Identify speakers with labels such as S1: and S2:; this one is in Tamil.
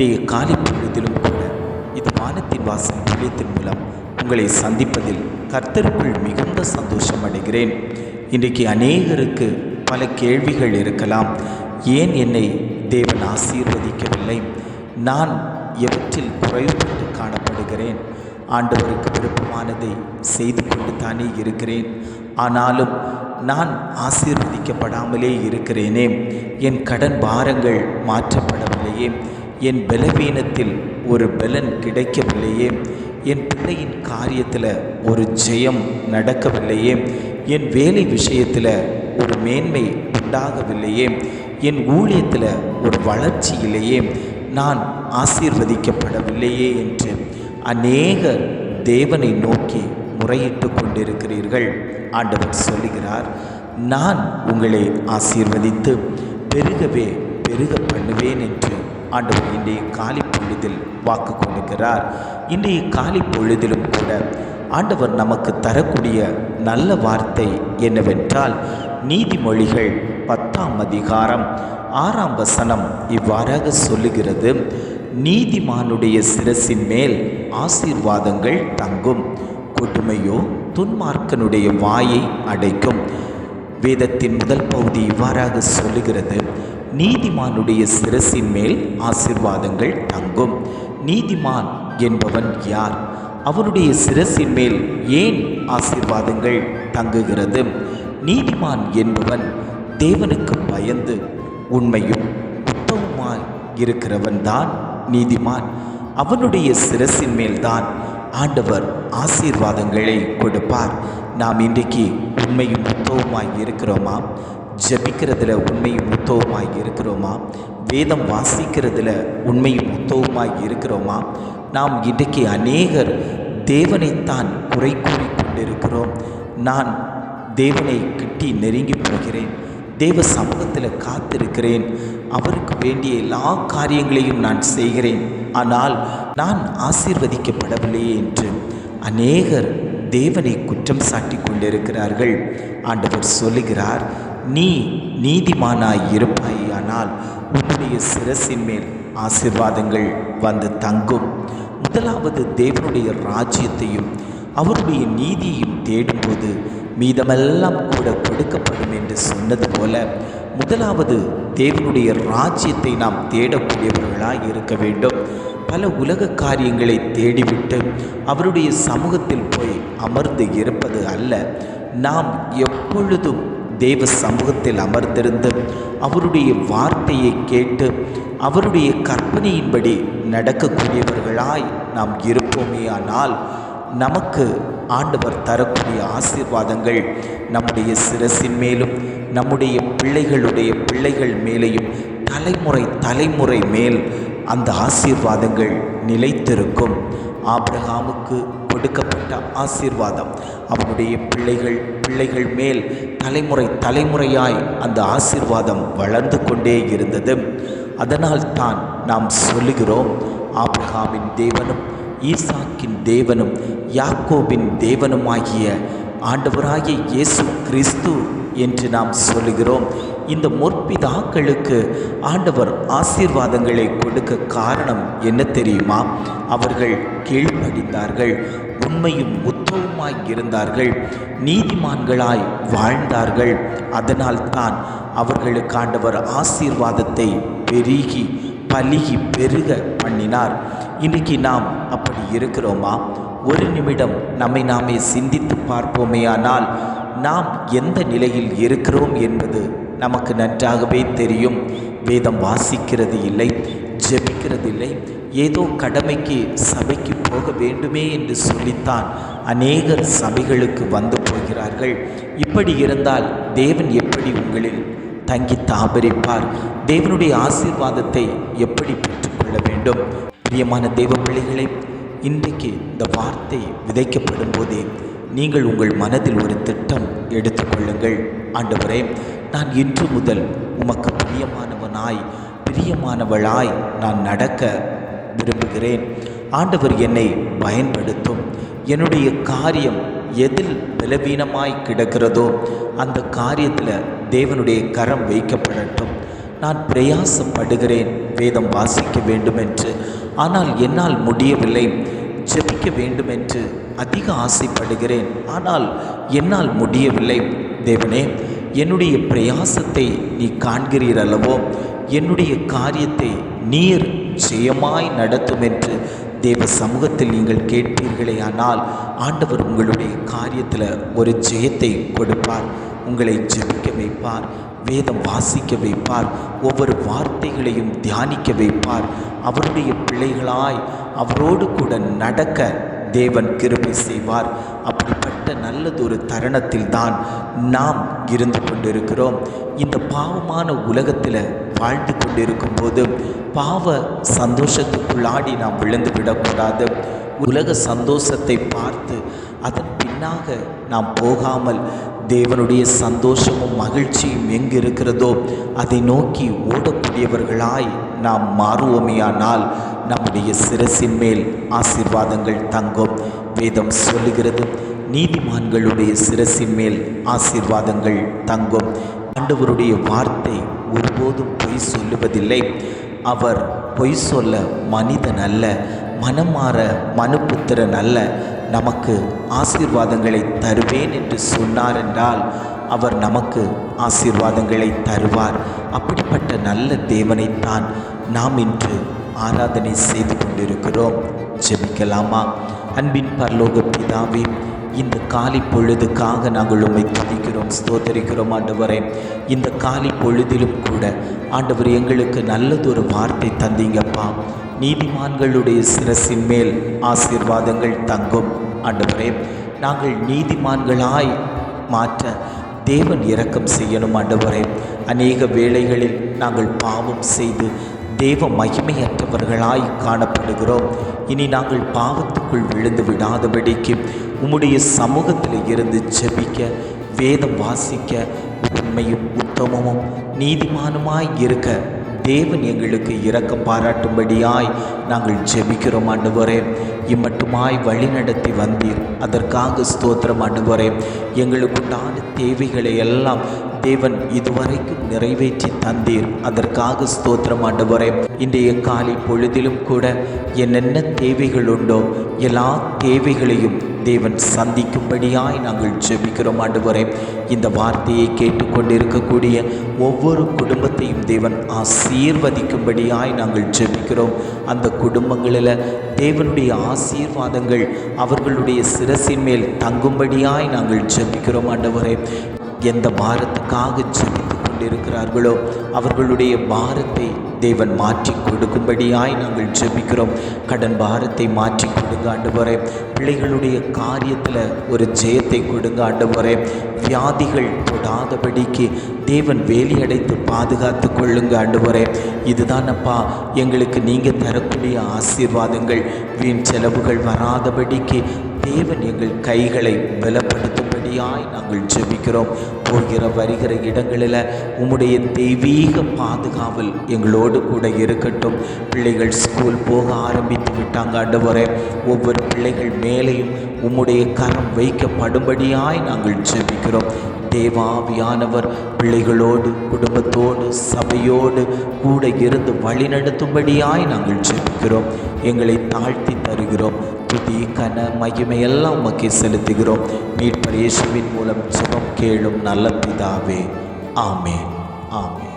S1: இன்றைய காலை பொழுதிலும் கூட இது வானத்தின் வாசல் ஊழியத்தின் மூலம் உங்களை சந்திப்பதில் கர்த்தருக்குள் மிகுந்த சந்தோஷம் அடைகிறேன். இன்றைக்கு அநேகருக்கு பல கேள்விகள் இருக்கலாம். ஏன் என்னை தேவன் ஆசீர்வதிக்கவில்லை? நான் எவற்றில் குறைவுபட்டு காணப்படுகிறேன்? ஆண்டவருக்கு விருப்பமானதை செய்து கொண்டு தானே இருக்கிறேன். ஆனாலும் நான் ஆசீர்வதிக்கப்படாமலே இருக்கிறேனே. என் கடன் பாரங்கள் மாற்றப்படவில்லையே. என் பலவீனத்தில் ஒரு பலன் கிடைக்கவில்லையே. என் பிள்ளையின் காரியத்தில் ஒரு ஜெயம் நடக்கவில்லையே. என் வேலை விஷயத்தில் ஒரு மேன்மை உண்டாகவில்லையே. என் ஊழியத்தில் ஒரு வளர்ச்சி இல்லையே. நான் ஆசீர்வதிக்கப்படவில்லையே என்று அநேக தேவனை நோக்கி முறையிட்டு கொண்டிருக்கிறீர்கள். ஆண்டவர் சொல்லுகிறார் நான் உங்களை ஆசீர்வதித்து பெருகவே பெருக பண்ணுவேன் என்று ஆண்டவர் இன்றைய காலை பொழுதில் வாக்கு கொடுக்கிறார் இன்றைய காலை பொழுதிலும் கூட ஆண்டவர் நமக்கு தரக்கூடிய நல்ல வார்த்தை என்னவென்றால் நீதிமொழிகள் பத்தாம் அதிகாரம் ஆறாம் வசனம் இவ்வாறாக சொல்லுகிறது. நீதிமானுடைய சிரசின் மேல் ஆசீர்வாதங்கள் தங்கும். கொடுமையோ துன்மார்க்கனுடைய வாயை அடைக்கும். வேதத்தின் முதல் பகுதி இவ்வாறாக சொல்லுகிறது. நீதிமானுடைய சிரசின் மேல் ஆசிர்வாதங்கள் தங்கும். நீதிமான் என்பவன் யார்? அவனுடைய சிரசின் மேல் ஏன் ஆசிர்வாதங்கள் தங்குகிறது? நீதிமான் என்பவன் தேவனுக்கு பயந்து உண்மையும் உத்தமமாய் இருக்கிறவன்தான் நீதிமான். அவனுடைய சிரசின் மேல்தான் ஆண்டவர் ஆசீர்வாதங்களை கொடுப்பார். நாம் இன்றைக்கு உண்மையும் உத்தவமாய் இருக்கிறோமா? ஜபிக்கிறதுல உண்மையும் உத்தவமாக இருக்கிறோமா? வேதம் வாசிக்கிறதுல உண்மையும் உத்தவமாக இருக்கிறோமா? நாம் இன்றைக்கு அநேகர் தேவனைத்தான் குறை கூறி கொண்டிருக்கிறோம். நான் தேவனை கிட்டி நெருங்கி போகிறேன். தேவ சமூகத்தில் காத்திருக்கிறேன். அவருக்கு வேண்டிய எல்லா காரியங்களையும் நான் செய்கிறேன். ஆனால் நான் ஆசீர்வதிக்கப்படவில்லையே என்று அநேகர் தேவனை குற்றம் சாட்டி கொண்டிருக்கிறார்கள். ஆண்டவர் சொல்லுகிறார் நீ நீதிமானாய் இருப்பாயானால் உன்னுடைய சிரசின் மேல் ஆசீர்வாதங்கள் வந்து தங்கும். முதலாவது தேவனுடைய ராஜ்யத்தையும் அவருடைய நீதியையும் தேடும்போது மீதமெல்லாம் கூட கொடுக்கப்படும் என்று சொன்னது போல முதலாவது தேவனுடைய ராஜ்யத்தை நாம் தேடக்கூடியவர்களாக இருக்க வேண்டும். பல உலக காரியங்களை தேடிவிட்டு அவருடைய சமூகத்தில் போய் அமர்ந்து இருப்பது அல்ல. நாம் எப்பொழுதும் தேவ சமூகத்தில் அமர்ந்திருந்து அவருடைய வார்த்தையை கேட்டு அவருடைய கற்பனையின்படி நடக்கக்கூடியவர்களாய் நாம் இருப்போமே ஆனால் நமக்கு ஆண்டவர் தரக்கூடிய ஆசீர்வாதங்கள் நம்முடைய சிரசின் மேலும் நம்முடைய பிள்ளைகளுடைய பிள்ளைகள் மேலேயும் தலைமுறை தலைமுறை மேல் அந்த ஆசீர்வாதங்கள் நிலைத்திருக்கும். ஆப்ரஹாமுக்கு கொடுக்கப்பட்ட ஆசீர்வாதம். அவனுடைய பிள்ளைகள் பிள்ளைகள் மேல் தலைமுறை தலைமுறையாய் அந்த ஆசீர்வாதம் வளர்ந்து கொண்டே இருந்தது. அதனால் தான் நாம் சொல்லுகிறோம் ஆப்ரஹாமின் தேவனும் ஈசாக்கின் தேவனும் யாக்கோபின் தேவனுமாகிய ஆண்டவராகிய இயேசு கிறிஸ்து என்று நாம் சொல்லுகிறோம். இந்த முற்பிதாக்களுக்கு ஆண்டவர் ஆசீர்வாதங்களை கொடுக்க காரணம் என்ன தெரியுமா? அவர்கள் கீழ்ப்படிந்தார்கள் உண்மையும் உத்தவமாய் இருந்தார்கள் நீதிமான்களாய் வாழ்ந்தார்கள். அதனால் தான் அவர்களுக்கு ஆண்டவர் ஆசீர்வாதத்தை பெருகி பலிகி பெருக பண்ணினார். இன்றைக்கு நாம் அப்படி இருக்கிறோமா? ஒரு நிமிடம் நம்மை நாமே சிந்தித்து பார்ப்போமேயானால் நாம் எந்த நிலையில் இருக்கிறோம் என்பது நமக்கு நன்றாகவே தெரியும். வேதம் வாசிக்கிறது இல்லை ஜெபிக்கிறது இல்லை ஏதோ கடமைக்கு சபைக்கு போக வேண்டுமே என்று சொல்லித்தான் அநேகர் சபைகளுக்கு வந்து போகிறார்கள். இப்படி இருந்தால் தேவன் எப்படி உங்களில் தங்கி தாபரிப்பார் தேவனுடைய ஆசீர்வாதத்தை எப்படி பெற்றுக்கொள்ள வேண்டும்? பிரியமான தேவ பிள்ளைகளை இன்றைக்கு இந்த வார்த்தை விதைக்கப்படும் போதே நீங்கள் உங்கள் மனதில் ஒரு திட்டம் எடுத்துக்கொள்ளுங்கள் ஆண்டவரே நான் இன்று முதல் உமக்கு பிரியமானவனாய் பிரியமானவளாய் நான் நடக்க விரும்புகிறேன். ஆண்டவர் என்னை பயன்படுத்தும். என்னுடைய காரியம் எதில் பலவீனமாய் கிடக்கிறதோ அந்த காரியத்தில் தேவனுடைய கரம் வைக்கப்படட்டும். நான் பிரயாசப்படுகிறேன் வேதம் வாசிக்க வேண்டும் என்று ஆனால் என்னால் முடியவில்லை. ஜெபிக்க வேண்டும் என்று அதிக ஆசைப்படுகிறேன். ஆனால் என்னால் முடியவில்லை. தேவனே என்னுடைய பிரயாசத்தை நீ காண்கிறீர் அல்லவோ என்னுடைய காரியத்தை நீர் ஜெயமாய் நடத்தும் என்று தேவ சமூகத்தில் நீங்கள் கேட்பீர்களே. ஆனால் ஆண்டவர் உங்களுடைய காரியத்தில் ஒரு ஜெயத்தை கொடுப்பார். உங்களை ஜெபிக்க வைப்பார். வேதம் வாசிக்க வைப்பார். ஒவ்வொரு வார்த்தைகளையும் தியானிக்க வைப்பார். அவருடைய பிள்ளைகளாய் அவரோடு கூட நடக்க தேவன் கிருபை செய்வார். அப்படிப்பட்ட நல்லதொரு தருணத்தில் தான் நாம் இருந்து கொண்டிருக்கிறோம். இந்த பாவமான உலகத்தில் வாழ்ந்து கொண்டிருக்கும் போது பாவ சந்தோஷத்துக்குள்ளாடி நாம் விழுந்து விடக்கூடாது. உலக சந்தோஷத்தை பார்த்து அதன் பின்னாக நாம் போகாமல் தேவனுடைய சந்தோஷமும் மகிழ்ச்சியும் எங்கு இருக்கிறதோ அதை நோக்கி ஓடக்கூடியவர்களாய் நாம் மாறுவோமேயானால் நம்முடைய சிரசின் மேல் ஆசீர்வாதங்கள் தங்கும். வேதம் சொல்லுகிறது நீதிமான்களுடைய சிரசின் மேல் ஆசீர்வாதங்கள் தங்கும். ஆண்டவருடைய வார்த்தை ஒருபோதும் பொய் சொல்லுவதில்லை. அவர் பொய் சொல்ல மனிதன் அல்ல மனம் மாற மனுப்புத்திரன் அல்ல. நமக்கு ஆசீர்வாதங்களை தருவேன் என்று சொன்னார் என்றால் அவர் நமக்கு ஆசீர்வாதங்களை தருவார். அப்படிப்பட்ட நல்ல தேவனைத்தான் நாம் இன்று ஆராதனை செய்து கொண்டிருக்கிறோம். ஜெபிக்கலாமா? அன்பின் பரலோக பிதாவே இந்த காலை பொழுதுக்காக நாங்கள் உம்மை துதிக்கிறோம் ஸ்தோத்தரிக்கிறோம் ஆண்டவரே. இந்த காலை பொழுதிலும் கூட ஆண்டவர் எங்களுக்கு நல்லதொரு வார்த்தை தந்தீங்கப்பா. நீதிமான்களுடைய சிரசின் மேல் ஆசீர்வாதங்கள் தங்கும் ஆண்டவரே. நாங்கள் நீதிமான்களாய் மாற்ற தேவன் இரக்கம் செய்யணும் ஆண்டவரே. அநேக வேளைகளில் நாங்கள் பாவம் செய்து தேவ மகிமையற்றவர்களாய் காணப்படுகிறோம். இனி நாங்கள் பாவத்துக்குள் விழுந்து விடாதபடிக்கு உம்முடைய சமூகத்தில் இருந்து ஜெபிக்க வேதம் வாசிக்க உண்மையும் உத்தமமும் நீதிமானுமாய் இருக்க தேவன் எங்களுக்கு இறக்க பாராட்டும்படியாய் நாங்கள் ஜெபிக்கிறோம் ஆண்டவரே. இம்மட்டுமாய் வழிநடத்தி வந்தீர். அதற்காக ஸ்தோத்திரம் ஆண்டவரே. எங்களுக்குண்டான தேவைகளை எல்லாம் தேவன் இதுவரைக்கும் நிறைவேற்றி தந்தீர். அதற்காக ஸ்தோத்திரம் ஆண்டவரே இன்றைய காலை பொழுதிலும் கூட என்னென்ன தேவைகள் உண்டோ எல்லா தேவைகளையும் தேவன் சந்திக்கும்படியாய் நாங்கள் ஜெபிக்கிறோம் ஆண்டவரே. இந்த வார்த்தையை கேட்டுக்கொண்டிருக்கக்கூடிய ஒவ்வொரு குடும்பத்தையும் தேவன் ஆசீர்வதிக்கும்படியாய் நாங்கள் ஜெபிக்கிறோம். அந்த குடும்பங்களில் தேவனுடைய ஆசீர்வாதங்கள் அவர்களுடைய சிரசின் மேல் தங்கும்படியாய் நாங்கள் ஜெபிக்கிறோம் ஆண்டவரே. எந்த பாரத்துக்காக ஜெபித்து கொண்டிருக்கிறார்களோ அவர்களுடைய பாரத்தை தேவன் மாற்றி கொடுக்கும்படியாய் நாங்கள் ஜெபிக்கிறோம். கடன் பாரத்தை மாற்றி கொடுங்க போகிறேன் பிள்ளைகளுடைய காரியத்தில் ஒரு ஜெயத்தை கொடுங்க போகிறேன் வியாதிகள் தொடாதபடிக்கு தேவன் வேலியடைத்து பாதுகாத்து கொள்ளுங்க போகிறேன் இதுதானப்பா எங்களுக்கு நீங்கள் தரக்கூடிய ஆசீர்வாதங்கள். வீண் செலவுகள் வராதபடிக்கு தேவன் எங்கள் கைகளை பலப்படுத்தும்படியாய் நாங்கள் ஜெபிக்கிறோம். போகிற வருகிற இடங்களில் உம்முடைய தெய்வீக பாதுகாவல் எங்களோடு கூட இருக்கட்டும். பிள்ளைகள் ஸ்கூல் போக ஆரம்பித்து விட்டாங்க ஆண்டவரே. ஒவ்வொரு பிள்ளைகள் மேலேயும் உம்முடைய கரம் வைக்கப்படும்படியாய் நாங்கள் ஜெபிக்கிறோம். தேவாவியானவர் பிள்ளைகளோடு குடும்பத்தோடு சபையோடு கூட இருந்து வழிநடத்தும்படியாய் நாங்கள் ஜெபிக்கிறோம். எங்களை தாழ்த்தி தருகிறோம். துதி கன மகிமையெல்லாம் உமக்கு செலுத்துகிறோம். மீட்பர் இயேசுவின் மூலம் சுகம் கேளும் நல்ல பிதாவே. ஆமே ஆமே